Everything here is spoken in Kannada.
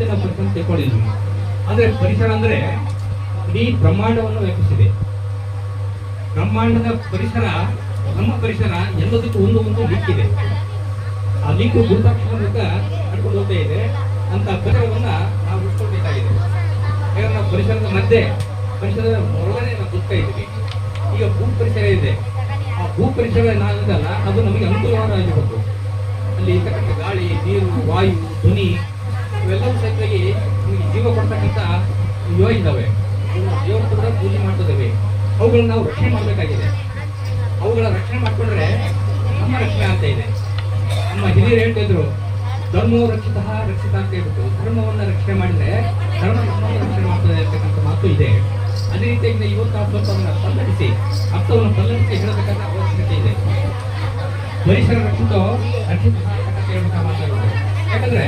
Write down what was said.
ತಿಳ್ಕೊಂಡಿದ್ವಿ ಆದ್ರೆ ಪರಿಸರ ಅಂದ್ರೆ ಇಡೀ ಬ್ರಹ್ಮಾಂಡವನ್ನು ವ್ಯಾಪಿಸಿದೆ. ಬ್ರಹ್ಮಾಂಡದ ಪರಿಸರ, ನಮ್ಮ ಪರಿಸರ ಎಲ್ಲದಕ್ಕೂ ಒಂದು ಒಂದು ಲಿಂಕ್ ಇದೆ. ಆ ಲಿಂಕ್ ಗುರುತಾಕ್ಷರ ಮೂಲಕ ನಡ್ಕೊಂಡು ಹೋಗ್ತಾ ಇದೆ. ಅಂತ ಪರಿಸರವನ್ನ ನಾವು ಉಳ್ಕೊಳ್ಬೇಕಾಗಿದೆ ಯಾಕಂದ್ರೆ ನಾವು ಪರಿಸರದ ಮಧ್ಯೆ, ಪರಿಸರದ ಒಳಗಡೆ ನಾವು ಬದುಕ್ತಾ ಇದ್ದೀವಿ. ಈಗ ಭೂ ಪರಿಸರ ಇದೆ. ಆ ಭೂ ಪರಿಸರ ಏನಾಗುತ್ತಲ್ಲ, ಅದು ನಮಗೆ ಅನುಕೂಲವಾಗಿರಬೇಕು ಅಲ್ಲಿ ಇರ್ತಕ್ಕಂಥ ಗಾಳಿ, ನೀರು, ವಾಯು, ಧ್ವನಿ ಇವೆಲ್ಲವೂ ಸಹಿತವಾಗಿ ನಮಗೆ ಜೀವ ಕೊಡ್ತಕ್ಕಂಥ ಇವ ಇದ್ದಾವೆ. ದೇವರು ಕೂಡ ಪೂಜೆ ಮಾಡ್ತಿದ್ದೇವೆ. ಅವುಗಳನ್ನ ನಾವು ರಕ್ಷಣೆ ಮಾಡಬೇಕಾಗಿದೆ. ಅವುಗಳ ರಕ್ಷಣೆ ಮಾಡಿಕೊಂಡ್ರೆ ನಮ್ಮ ರಕ್ಷಣೆ ಅಂತ ಇದೆ. ನಮ್ಮ ಹಿರಿಯರು ಹೇಳ್ತಿದ್ರು ಧರ್ಮವು ರಕ್ಷಿತ ರಕ್ಷಿತ ಅಂತ ಹೇಳ್ಬಿಟ್ಟು ಧರ್ಮವನ್ನು ರಕ್ಷಣೆ ಮಾಡಿದ್ರೆ ಧರ್ಮ ನಮ್ಮನ್ನು ರಕ್ಷಣೆ ಮಾಡ್ತದೆ ಅಂತಕ್ಕಂಥ ಮಾತು ಇದೆ. ಅದೇ ರೀತಿಯಿಂದ ಇವತ್ತು ಆ ಸ್ವಲ್ಪವನ್ನು ಪಲ್ಲಟಿಸಿ ಅರ್ಥವನ್ನು ಪಲ್ಲಡಿಸಿ ಹೇಳಬೇಕಾದ ಅವಶ್ಯಕತೆ ಇದೆ. ಪರಿಸರ ರಕ್ಷಿತ ರಕ್ಷಿತ ಅಂತ ಹೇಳ್ಬಿಟ್ಟು ಮಾತಾಡೋದು ಯಾಕಂದ್ರೆ